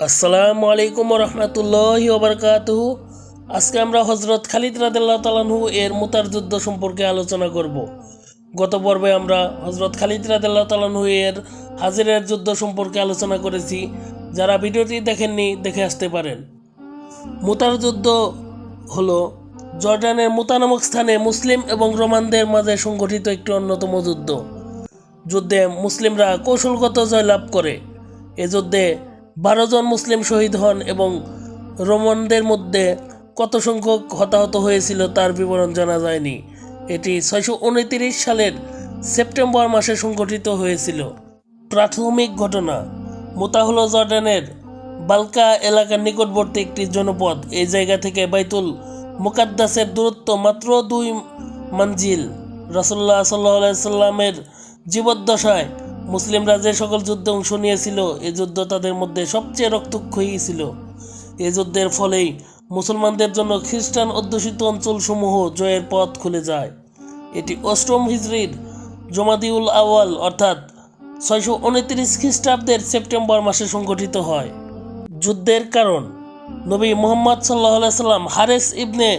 আসসালামু আলাইকুম রহমতুল্লাহ ওবরকাতহু। আজকে আমরা হজরত খালিদ রাদিল্লাহ তালানহু এর মুতার যুদ্ধ সম্পর্কে আলোচনা করব। গত পর্বে আমরা হজরত খালিদ রাদিল্লাহ তালানহু এর হাজিরের যুদ্ধ সম্পর্কে আলোচনা করেছি। যারা ভিডিওটি দেখেননি, দেখে আসতে পারেন। মুতার যুদ্ধ হলো জর্ডানের মুতা নামক স্থানে মুসলিম এবং রোমানদের মাঝে সংগঠিত একটি অন্যতম যুদ্ধ। যুদ্ধে মুসলিমরা কৌশলগত জয়লাভ করে। এ যুদ্ধে বারো জন মুসলিম শহীদ হন এবং রোমানদের মধ্যে কত সংখ্যক হতাহত হয়েছিল তার বিবরণ জানা যায়নি। এটি ছয়শো উনত্রিশ সালের সেপ্টেম্বর মাসে সংগঠিত হয়েছিল। প্রাথমিক ঘটনা মোতা হলো জর্ডানের বালকা এলাকার নিকটবর্তী একটি জনপদ। এই জায়গা থেকে বাইতুল মুকাদ্দাসের দূরত্ব মাত্র দুই মঞ্জিল। রাসুল্লাহ সাল্লাহ সাল্লামের জীবদ্দশায় মুসলিমরা যে সকল যুদ্ধে অংশ নিয়েছিল এই যুদ্ধ তাদের মধ্যে সবচেয়ে রক্তক্ষয়ী ছিল। এই যুদ্ধের ফলেই মুসলমানদের জন্য খ্রিস্টান অধ্যুষিত অঞ্চলসমূহ জয়ের পথ খুলে যায়। এটি অষ্টম হিজরির জমাদিউল আওয়াল অর্থাৎ ছয়শো উনত্রিশ খ্রিস্টাব্দের সেপ্টেম্বর মাসে সংগঠিত হয়। যুদ্ধের কারণ, নবী মোহাম্মদ সাল্লাহ সাল্লাম হারেস ইবনে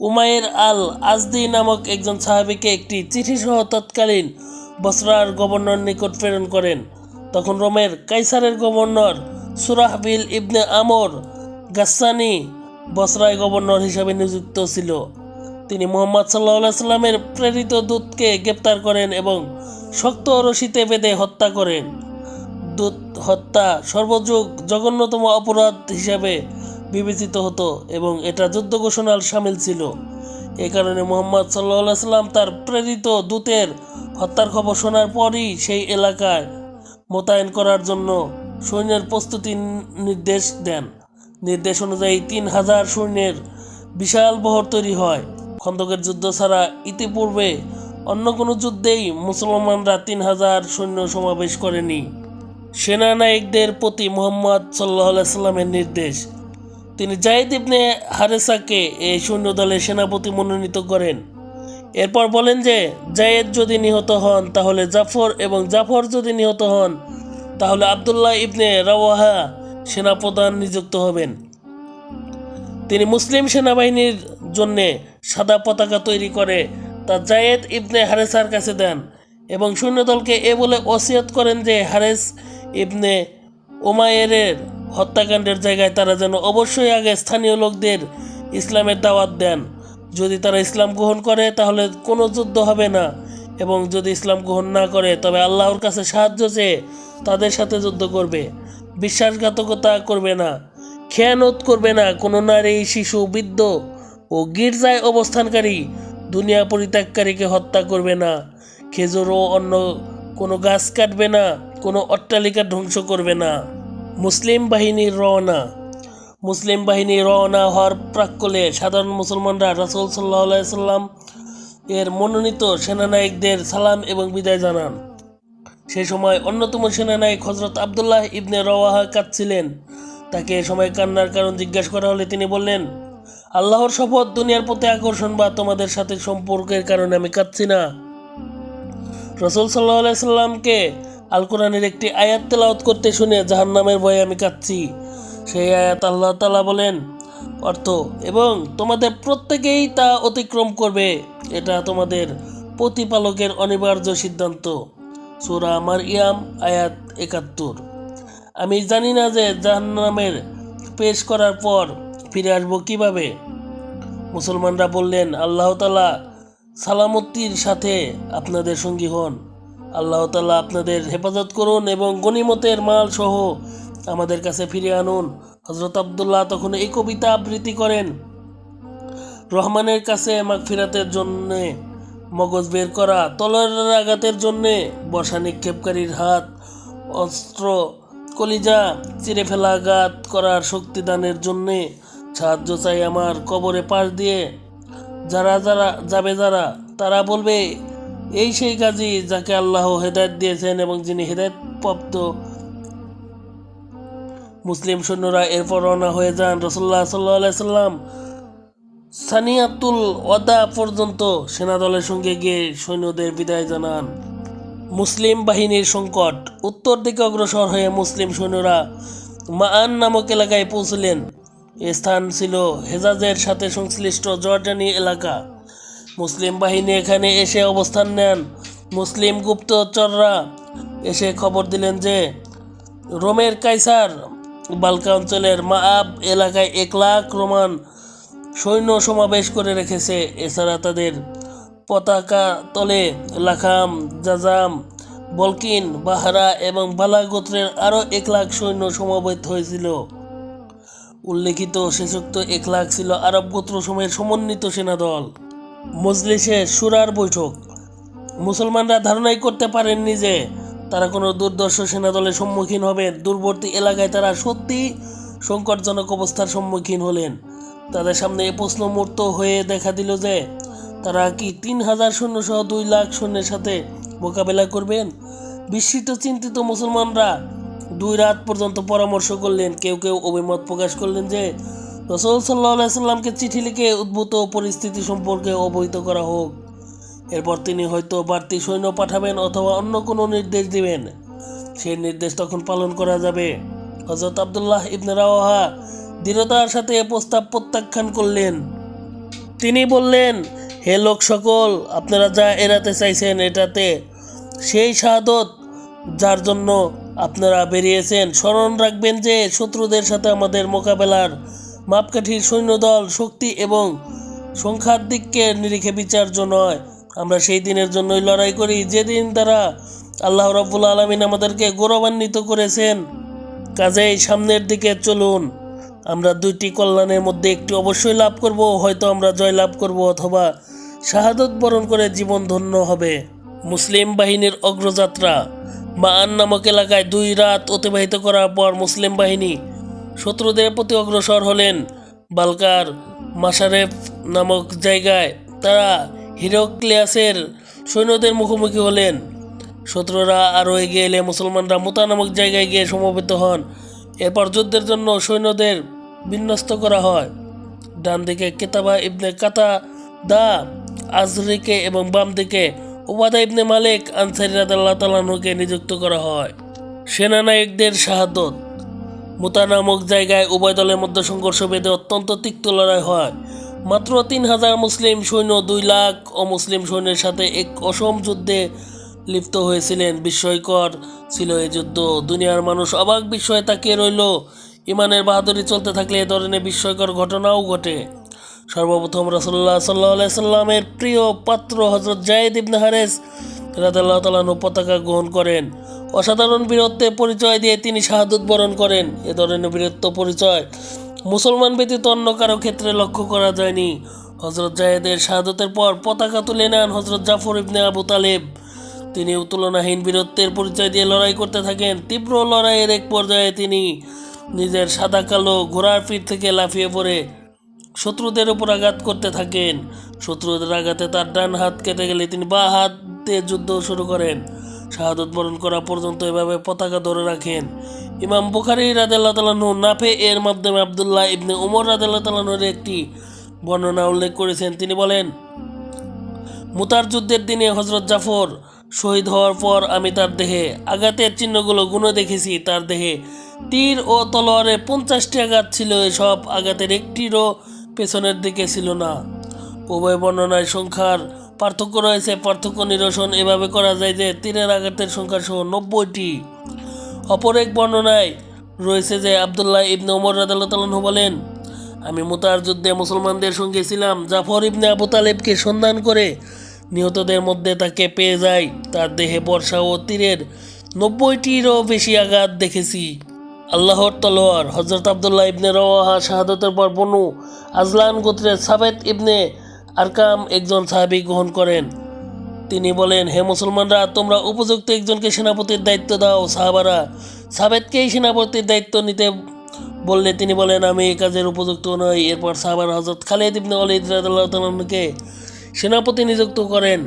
উমায়ের আল আজদি নামক একজন সাহাবিকে একটি চিঠি সহ তৎকালীন বসরার গভর্নর নিকট প্রেরণ করেন। তখন রোমের কাইসারের গভর্নর সুরাহবিল ইবনে আমর গাসানি বসরায় গভর্নর হিসাবে নিযুক্ত ছিল। তিনি মোহাম্মদ সাল্লাহ সাল্লামের প্রেরিত দূতকে গ্রেপ্তার করেন এবং শক্ত রশিতে বেঁধে হত্যা করেন। দূত হত্যা সর্বযুগ জঘন্যতম অপরাধ হিসাবে বিবেচিত হতো এবং এটা যুদ্ধ ঘোষণার সামিল ছিল। এ কারণে মোহাম্মদ সাল্লাহ সাল্লাম তার প্রেরিত দূতের হত্যার খবর শোনার পরই সেই এলাকায় মোতায়েন করার জন্য সৈন্যের প্রস্তুতি নির্দেশ দেন। নির্দেশ অনুযায়ী তিন হাজার সৈন্যের বিশাল বহর তৈরি হয়। খন্দকের যুদ্ধ ছাড়া ইতিপূর্বে অন্য কোনো যুদ্ধেই মুসলমানরা তিন হাজার সৈন্য সমাবেশ করেনি। সেনানায়কদের প্রতি মোহাম্মদ সাল্লাহ সাল্লামের নির্দেশ। তিনি জাহিদ ইবনে হারেসাকে এই সৈন্যদলের সেনাপতি মনোনীত করেন। এরপর বলেন যে জায়েদ যদি নিহত হন, তাহলে জাফর এবং জাফর যদি নিহত হন, তাহলে আবদুল্লাহ ইবনে রাওয়াহা সেনাপ্রধান নিযুক্ত হবেন। তিনি মুসলিম সেনাবাহিনীর জন্যে সাদা পতাকা তৈরি করে তা জায়েদ ইবনে হারেসার কাছে দেন এবং সৈন্যদলকে এ বলে ওসিয়ত করেন যে, হারেস ইবনে ওমায়েরের হত্যাকাণ্ডের জায়গায় তারা যেন অবশ্যই আগে স্থানীয় লোকদের ইসলামের দাওয়াত দেন। যদি তারা ইসলাম গ্রহণ করে, তাহলে কোনো যুদ্ধ হবে না। এবং যদি ইসলাম গ্রহণ না করে, তবে আল্লাহর কাছে সাহায্য চেয়ে তাদের সাথে যুদ্ধ করবে। বিশ্বাসঘাতকতা করবে না, খেয়ানত করবে না। কোনো নারী, শিশু, বৃদ্ধ ও গির্জায় অবস্থানকারী দুনিয়া পরিত্যাগকারীকে হত্যা করবে না। খেজুর ও অন্য কোনো গাছ কাটবে না, কোনো অট্টালিকা ধ্বংস করবে না। মুসলিম বাহিনীর রওনা। মুসলিম বাহিনী রওনা হওয়ার প্রাক্কলে সাধারণ মুসলমানরা রাসুল সাল্লাহ সাল্লাম এর মনোনীত সেনানায়কদের সালাম এবং বিদায় জানান। সেই সময় অন্যতম সেনানায়ক হজরত আবদুল্লাহ ইবনে রওয়াহা কাঁদছিলেন। তাকে এ সময় কান্নার কারণ জিজ্ঞাসা করা হলে তিনি বললেন, আল্লাহর শপথ দুনিয়ার প্রতি আকর্ষণ বা তোমাদের সাথে সম্পর্কের কারণে আমি কাঁদছি না। রসুল সাল্লাহ সাল্লামকে আল কোরআনের একটি আয়াত তেলাওয়াত করতে শুনে জাহান্নামের ভয়ে আমি কাঁদছি। সেই আয়াত আল্লাহ তালা বলেন, অর্থ, এবং তোমাদের প্রত্যেকেই তা অতিক্রম করবে। এটা তোমাদের প্রতিপালকের অনিবার্য সিদ্ধান্ত। সুরা আমার ইয়াম আয়াত একাত্তর। আমি জানি না যে জাহান্নামের পেশ করার পর ফিরে আসব কীভাবে। মুসলমানরা বললেন, আল্লাহ তালা সালামতির সাথে আপনাদের সঙ্গী হন। আল্লাহ তালা আপনাদের হেফাজত করুন এবং গনিমতের মাল সহ আমাদের কাছে ফিরে আনুন। হজরত আবদুল্লাহ তখন এই কবিতা আবৃত্তি করেন। রহমানের কাছে মাগফিরাতের জন্যে, মগজ বের করা, তলোয়ারের আঘাতের জন্যে বসা নিক্ষেপকারীর হাত, অস্ত্র, কলিজা চিরে ফেলা আঘাত করার শক্তিদানের জন্যে সাহায্য চাই আমার কবরে পাশ দিয়ে। যারা যারা, যাবে যারা, তারা বলবে এই সেই কাজী যাকে আল্লাহ হেদায়ত দিয়েছেন এবং যিনি হেদায়ত প্রাপ্ত মুসলিম সৈন্যরা এরপর রওনা হয়ে যান রসল্লাহ সাল্লাহ সাল্লাম। সানিয়াতুল ওয়াদা পর্যন্ত সেনাদলের সঙ্গে গিয়ে সৈন্যদের বিদায় জানান। মুসলিম বাহিনীর সংকট, উত্তর দিকে অগ্রসর হয়ে মুসলিম সৈন্যরা মাআন নামক এলাকায় পৌঁছলেন। স্থান ছিল হেজাজের সাথে সংশ্লিষ্ট জর্ডানি এলাকা। মুসলিম বাহিনী এখানে এসে অবস্থান নেন। মুসলিম গুপ্তচররা এসে খবর দিলেন যে, রোমের কাইসার বালকা অঞ্চলের মাআব এলাকায় এক লাখ রোমান সৈন্য সমাবেশ করে রেখেছে। এছাড়া তাদের পতাকা তলে লাখাম, জাজাম, বলকিন, বাহারা এবং বালা গোত্রের আরও এক লাখ সৈন্য সমাবেত হয়েছিল। উল্লেখিত শেষোক্ত এক লাখ ছিল আরব গোত্র সময়ের সমন্বিত সেনাদল। মজলিসে সুরার বৈঠক। মুসলমানরা ধারণাই করতে পারেননি যে তারা কোনো দুর্দর্শ সেনাদলের সম্মুখীন হবেন। দূরবর্তী এলাকায় তারা সত্যি সংকটজনক অবস্থার সম্মুখীন হলেন। তাদের সামনে এ প্রশ্ন মূর্ত হয়ে দেখা দিল যে, তারা কি তিন হাজার সৈন্য সহ দুই লাখ সৈন্যের সাথে মোকাবেলা করবেন? বিস্মিত, চিন্তিত মুসলমানরা দুই রাত পর্যন্ত পরামর্শ করলেন। কেউ কেউ অভিমত প্রকাশ করলেন যে রসুল সাল্লাহ চিঠি লিখে উদ্ভূত পরিস্থিতি সম্পর্কে অবহিত করা হোক। এরপর তিনি হয়তো বাড়তি সৈন্য পাঠাবেন অথবা অন্য কোনো নির্দেশ দিবেন। সেই নির্দেশ তখন পালন করা যাবে। হজরত আবদুল্লাহ ইবনে রাওয়াহা দৃঢ়তার সাথে প্রস্তাব প্রত্যাখ্যান করলেন। তিনি বললেন, হে লোক সকল, আপনারা যা এড়াতে চাইছেন এটাতে, সেই শাহাদত যার জন্য আপনারা বেরিয়েছেন, স্মরণ রাখবেন যে শত্রুদের সাথে আমাদের মোকাবেলার মাপকাঠির সৈন্যদল শক্তি এবং সংখ্যার দিককে নিরিখে বিচার্য নয়। আমরা সেই দিনের জন্যই লড়াই করি, যেদিন তারা আল্লাহ রব্বুল আলমিন আমাদেরকে গৌরবান্বিত করেছেন। কাজেই সামনের দিকে চলুন। আমরা দুইটি কল্যাণের মধ্যে একটি অবশ্যই লাভ করব, হয়তো আমরা জয় লাভ করব অথবা শাহাদত বরণ করে জীবন ধন্য হবে। মুসলিম বাহিনীর অগ্রযাত্রা মান নামক এলাকায় দুই রাত অতিবাহিত করার পর মুসলিম বাহিনী শত্রুদের প্রতি অগ্রসর হলেন। বালকার মাসারেফ নামক জায়গায় তারা হিরোক্লিয়াসের সৈন্যদের মুখোমুখি হলেন। শত্রুরা আরও এগিয়ে এলে মুসলমানরা মুতা নামক জায়গায় গিয়ে সমবেত হন। এরপর যুদ্ধের জন্য সৈন্যদের বিন্যস্ত করা হয়। ডান দিকে কেতাবা ইবনে কাতা, দা আজরিকে এবং বাম দিকে ওবাদা ইবনে মালিক আনসারি রাদাল্লাহ তালানুকে নিযুক্ত করা হয়। সেনানায়কদের শাহাদত। মুতা নামক জায়গায় উভয় দলের মধ্যে সংঘর্ষ বেঁধে অত্যন্ত তিক্ত লড়াই হয়। মাত্র তিন হাজার মুসলিম সৈন্য, দুই লাখ অমুসলিম সৈন্যের সাথে এক অসম যুদ্ধে লিপ্ত হয়েছিলেন। বিস্ময়কর ছিল এই যুদ্ধ। দুনিয়ার মানুষ অবাক বিস্ময়ে তাকিয়ে রইল। ইমানের বাহাদুরি চলতে থাকলে এ ধরনের বিস্ময়কর ঘটনাও ঘটে। সর্বপ্রথম রসল্লাহ সাল্লাহ সাল্লামের প্রিয় পাত্র হজরত জায়েদ ইবনে হারেস রাদাল্লাহ তালানু পতাকা গ্রহণ করেন। অসাধারণ বীরত্বে পরিচয় দিয়ে তিনি শাহাদুত বরণ করেন। এ ধরনের বীরত্ব পরিচয় মুসলমান ব্যতীত অন্য কারও ক্ষেত্রে লক্ষ্য করা যায়নি। হজরত জাহেদের শাহাদতের পর পতাকা তুলে নেন হজরত জাফর ইবনে আবু তালেব। তিনি তুলনাহীন বীরত্বের পরিচয় দিয়ে লড়াই করতে থাকেন। তীব্র লড়াইয়ের এক পর্যায়ে তিনি নিজের সাদা কালো ঘোড়ার পিঠ থেকে লাফিয়ে পড়ে শত্রুদের উপর আঘাত করতে থাকেন। শত্রুদের আঘাতে তার ডান হাত কেটে গেলে তিনি বা হাত দিয়ে যুদ্ধ শুরু করেন। শাহাদত বরণ করা পর্যন্ত এভাবে পতাকা ধরে রাখেন। ইমাম বুখারি রাদেল্লাহ তালানহু নাফে এর মাধ্যমে আবদুল্লাহ ইবনে উমর রাদেল্লাহ তালানুর একটি বর্ণনা উল্লেখ করেছেন। তিনি বলেন, মুতার যুদ্ধের দিনে হজরত জাফর শহীদ হওয়ার পর আমি তার দেহে আঘাতের চিহ্নগুলো গুনে দেখেছি। তার দেহে তীর ও তলোয়ারে পঞ্চাশটি আঘাত ছিল। এসব আঘাতের একটিরও পেছনের দিকে ছিল না। উভয় বর্ণনায় সংখ্যার পার্থক্য রয়েছে। পার্থক্য নিরসন এভাবে করা যায় যে তীরের আঘাতের সংখ্যা সহ নব্বইটি। অপর এক বর্ণনায় রয়েছে যে আবদুল্লাহ ইবনে ওমর রাদাল্লাহ বলেন, আমি মুতার যুদ্ধে মুসলমানদের সঙ্গে ছিলাম। জাফর ইবনে আবু তালেবকে সন্ধান করে নিহতদের মধ্যে তাকে পেয়ে যাই। তার দেহে বর্ষা ও তীরের নব্বইটিরও বেশি আঘাত দেখেছি। আল্লাহর তলোয়ার হজরত আবদুল্লাহ ইবনে রওয়াহা শাহাদতের পর বনু আজলান গোত্রের সাবেত ইবনে আরকাম একজন সাহাবি গ্রহণ করেন। তিনি বলেন, হে মুসলমানরা, তোমরা উপযুক্ত একজনকে সেনাপতির দায়িত্ব দাও, সাহাবারা। সাবেদকেই সেনাপতির দায়িত্ব নিতে বললে তিনি বলেন, আমি এই কাজের উপযুক্ত নই। এরপর সাহাবার হজরত খালিদ ইবনে অলিদ রাদিয়াল্লাহু সেনাপতি নিযুক্ত করেন।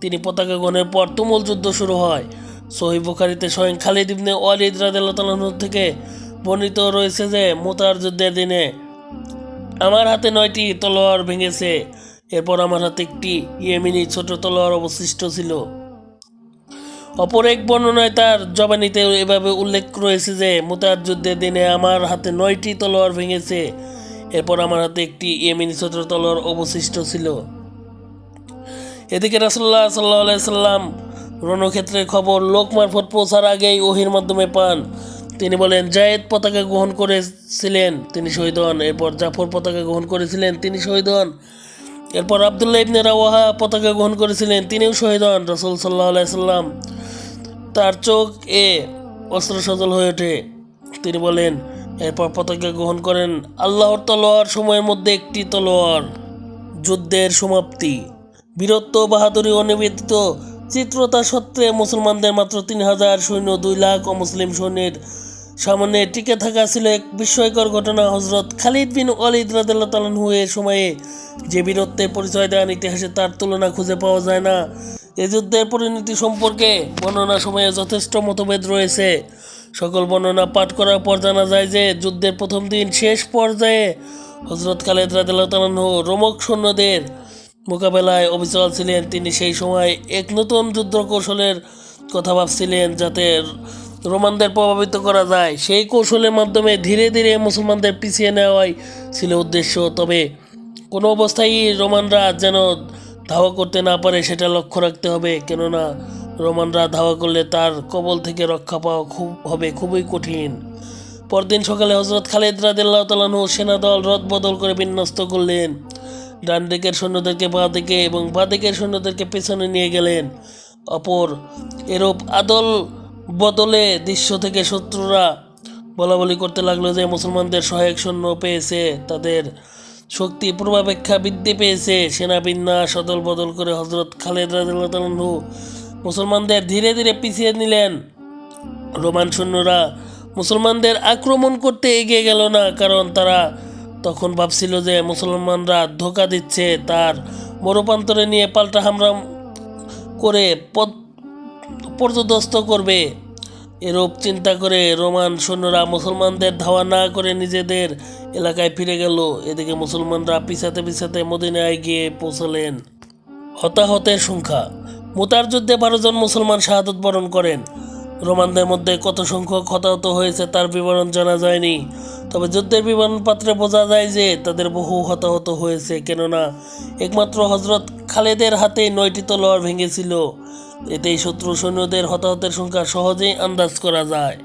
তিনি পতাকা গণের পর তুমুল যুদ্ধ শুরু হয়। সহি বুখারিতে স্বয়ং খালিদ ইবনে ওয়ালিদ রাদিয়াল্লাহু থেকে বর্ণিত রয়েছে যে, মোতার যুদ্ধের দিনে আমার হাতে নয়টি তলোয়ার ভেঙেছে। এরপর আমার হাতে একটি ইয়েমিনি ছোট তলোয়ার অবশিষ্ট ছিল। অপর এক বর্ণনায় তার জবানিতে এভাবে উল্লেখ রয়েছে যে মুতার যুদ্ধের দিনে আমার হাতে নয়টি তলোয়ার ভেঙেছে। এরপর আমার হাতে একটি ইয়েমিনি ছোট তলোয়ার অবশিষ্ট ছিল। এদিকে রাসুল্লাহ সাল্লাহ সাল্লাম রণক্ষেত্রের খবর লোক মারফত পৌঁছার আগেই ওহির মাধ্যমে পান। তিনি বলেন, জায়েদ পতাকা গ্রহণ করেছিলেন, তিনি শহীদ হন। এরপর জাফর পতাকা গ্রহণ করেছিলেন, তিনি শহীদ হন। এরপর আবদুল্লাহ ইবনে রাওয়াহা পতাকা গ্রহণ করেছিলেন। তিনিও শহীদ হন রসুল সাল্লাহ সাল্লাম। তার চোখ এ অস্ত্র সজল হয়ে ওঠে। তিনি বলেন, এরপর পতাকা গ্রহণ করেন আল্লাহর তলোয়ার সময়ের মধ্যে একটি তলোয়ার, যুদ্ধের সমাপ্তি। বীরত্ব, বাহাদুরি ও নিবেদিত চিত্রতা সত্ত্বে মুসলমানদের মাত্র তিন হাজার সৈন্য, দুই লাখ অমুসলিম সৈন্যের সামনে টিকে থাকা ছিল এক বিস্ময়কর ঘটনা। হজরত খালিদ বিন অলিদ তালানহু এর সময়ে যে বীরত্বের পরিচয় দেন, ইতিহাসে তার তুলনা খুঁজে পাওয়া যায় না। এ যুদ্ধের পরিণতি সম্পর্কে বর্ণনা সময়ে যথেষ্ট মতভেদ রয়েছে। সকল বর্ণনা পাঠ করার পর জানা যায় যে যুদ্ধের প্রথম দিন শেষ পর্যায়ে হজরত খালেদ তালানহু রোমক সৈন্যদের মোকাবেলায় অবিচল ছিলেন। তিনি সেই সময় এক নতুন যুদ্ধ কৌশলের কথা ভাবছিলেন, যাতে রোমানদের প্রভাবিত করা যায়। সেই কৌশলের মাধ্যমে ধীরে ধীরে মুসলমানদের পিছিয়ে নেওয়াই ছিল উদ্দেশ্য। তবে কোনো অবস্থায় রোমানরা যেন ধাওয়া করতে না পারে সেটা লক্ষ্য রাখতে হবে। কেননা রোমানরা ধাওয়া করলে তার কবল থেকে রক্ষা পাওয়া খুব, হবে খুবই কঠিন। পরদিন সকালে হজরত খালিদ রাদিল্লাহ তালানহু সেনাদল রদ বদল করে বিন্যস্ত করলেন। ডান দিকের সৈন্যদেরকে বাঁ দিকে এবং বাঁ দিকের সৈন্যদেরকে পেছনে নিয়ে গেলেন। অপর এরূপ আদল বদলে দৃশ্য থেকে শত্রুরা বলা বলি করতে লাগল যে মুসলমানদের সহায়ক সৈন্য পেয়েছে, তাদের শক্তি পূর্বাপেক্ষা বৃদ্ধি পেয়েছে। সেনা বিন্যাস, অদল বদল করে হজরত খালেদ তালানহু মুসলমানদের ধীরে ধীরে পিছিয়ে নিলেন। রোমান সৈন্যরা মুসলমানদের আক্রমণ করতে এগিয়ে গেল না, কারণ তারা তখন ভাবছিল যে মুসলমানরা ধোকা দিচ্ছে। তার মরুপান্তরে নিয়ে পাল্টা হামলা করে পদ পর্যদস্ত করবে। এরূপ চিন্তা করে রোমান সৈন্যরা মুসলমানদের ধাওয়া না করে নিজেদের এলাকায় ফিরে গেল। এদিকে মুসলমানরা পিছাতে পিছাতে মদিনায় গিয়ে পৌঁছলেন। হতাহতের সংখ্যা। মুতার যুদ্ধে বারো জন মুসলমান শাহাদত বরণ করেন। রোমানদের মধ্যে কত সংখ্যক হতাহত হয়েছে তার বিবরণ জানা যায়নি। তবে যুদ্ধের বিবরণ বোঝা যায় যে তাদের বহু হতাহত হয়েছে, কেননা একমাত্র হজরত খালেদের হাতে নয়টি তলোয়ার ভেঙেছিল। এতেই শত্রু সৈন্যদের হতাহতের সংখ্যা সহজেই আন্দাজ করা যায়।